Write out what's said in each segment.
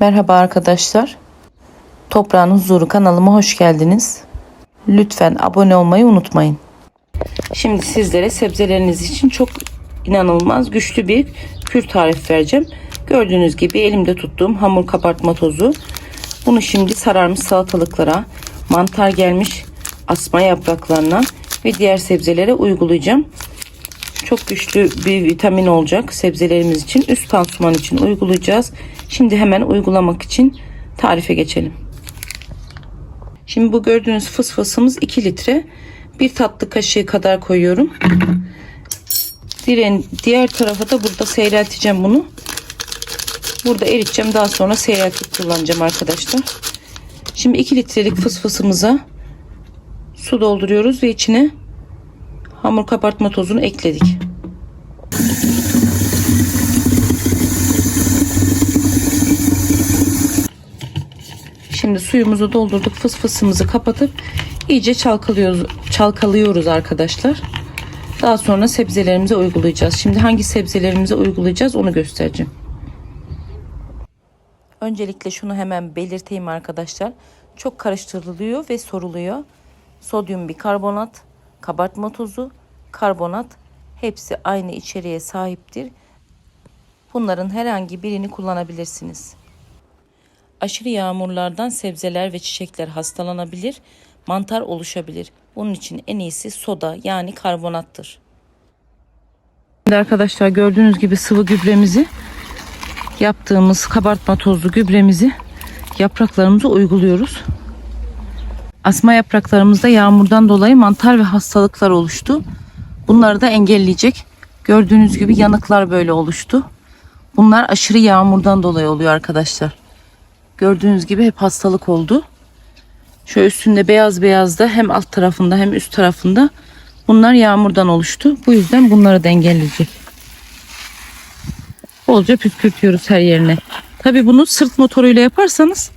Merhaba arkadaşlar. Toprağın Huzuru kanalıma hoş geldiniz. Lütfen abone olmayı unutmayın. Şimdi sizlere sebzeleriniz için çok inanılmaz güçlü bir kür tarif vereceğim. Gördüğünüz gibi elimde tuttuğum hamur kabartma tozu. Bunu şimdi sararmış salatalıklara, mantar gelmiş asma yapraklarına ve diğer sebzelere uygulayacağım. Çok güçlü bir vitamin olacak sebzelerimiz için. Üst pansuman için uygulayacağız. Şimdi hemen uygulamak için tarife geçelim. Şimdi bu gördüğünüz fısfısımız 2 litre. Bir tatlı kaşığı kadar koyuyorum. Diğer, diğer tarafa da burada seyrelteceğim bunu. Burada eriteceğim. Daha sonra seyreltip kullanacağım arkadaşlar. Şimdi 2 litrelik fısfısımıza su dolduruyoruz ve içine hamur kabartma tozunu ekledik. Şimdi suyumuzu doldurduk. Fısfısımızı kapatıp iyice çalkalıyoruz, çalkalıyoruz arkadaşlar. Daha sonra sebzelerimize uygulayacağız. Şimdi hangi sebzelerimize uygulayacağız onu göstereceğim. Öncelikle şunu hemen belirteyim arkadaşlar. Çok karıştırılıyor ve soruluyor. Sodyum bikarbonat, kabartma tozu, karbonat hepsi aynı içeriğe sahiptir. Bunların herhangi birini kullanabilirsiniz. Aşırı yağmurlardan sebzeler ve çiçekler hastalanabilir, mantar oluşabilir. Bunun için en iyisi soda yani karbonattır. Şimdi arkadaşlar gördüğünüz gibi sıvı gübremizi yaptığımız kabartma tozlu gübremizi yapraklarımıza uyguluyoruz. Asma yapraklarımızda yağmurdan dolayı mantar ve hastalıklar oluştu. Bunları da engelleyecek. Gördüğünüz gibi yanıklar böyle oluştu. Bunlar aşırı yağmurdan dolayı oluyor arkadaşlar. Gördüğünüz gibi hep hastalık oldu. Şu üstünde beyaz beyaz da hem alt tarafında hem üst tarafında bunlar yağmurdan oluştu. Bu yüzden bunları da engelleyecek. Bolca püskürtüyoruz her yerine. Tabi bunu sırt motoruyla yaparsanız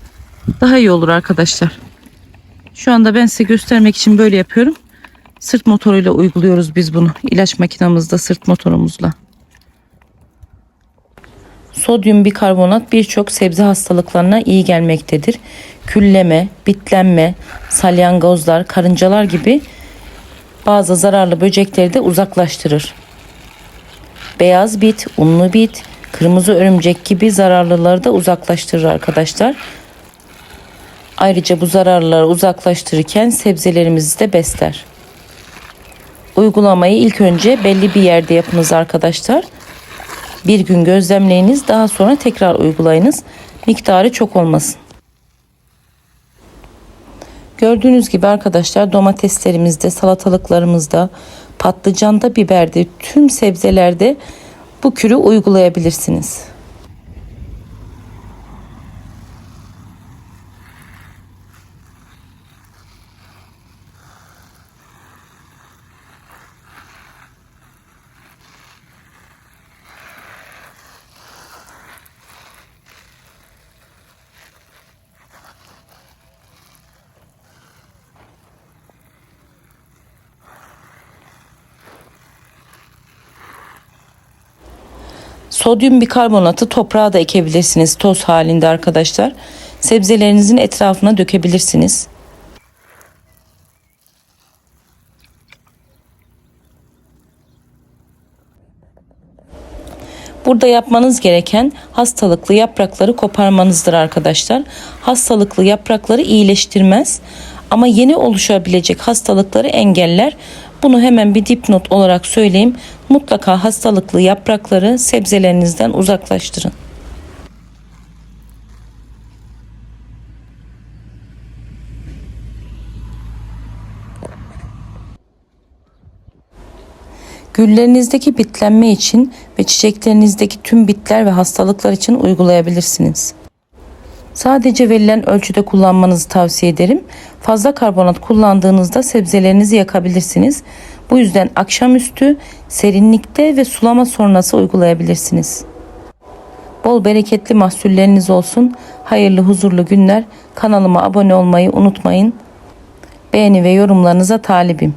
daha iyi olur arkadaşlar. Şu anda ben size göstermek için böyle yapıyorum. Sırt motoruyla uyguluyoruz biz bunu. İlaç makinamızda sırt motorumuzla. Sodyum bikarbonat birçok sebze hastalıklarına iyi gelmektedir. Külleme, bitlenme, salyangozlar, karıncalar gibi bazı zararlı böcekleri de uzaklaştırır. Beyaz bit, unlu bit, kırmızı örümcek gibi zararlıları da uzaklaştırır arkadaşlar. Ayrıca bu zararları uzaklaştırırken sebzelerimizi de besler. Uygulamayı ilk önce belli bir yerde yapınız arkadaşlar. Bir gün gözlemleyiniz daha sonra tekrar uygulayınız. Miktarı çok olmasın. Gördüğünüz gibi arkadaşlar domateslerimizde, salatalıklarımızda, patlıcanda, biberde, tüm sebzelerde bu kürü uygulayabilirsiniz. Sodyum bikarbonatı toprağa da ekebilirsiniz toz halinde arkadaşlar. Sebzelerinizin etrafına dökebilirsiniz. Burada yapmanız gereken hastalıklı yaprakları koparmanızdır arkadaşlar. Hastalıklı yaprakları iyileştirmez ama yeni oluşabilecek hastalıkları engeller. Bunu hemen bir dipnot olarak söyleyeyim. Mutlaka hastalıklı yaprakları sebzelerinizden uzaklaştırın. Güllerinizdeki bitlenme için ve çiçeklerinizdeki tüm bitler ve hastalıklar için uygulayabilirsiniz. Sadece verilen ölçüde kullanmanızı tavsiye ederim. Fazla karbonat kullandığınızda sebzelerinizi yakabilirsiniz. Bu yüzden akşamüstü serinlikte ve sulama sonrası uygulayabilirsiniz. Bol bereketli mahsulleriniz olsun. Hayırlı huzurlu günler. Kanalıma abone olmayı unutmayın. Beğeni ve yorumlarınıza talibim.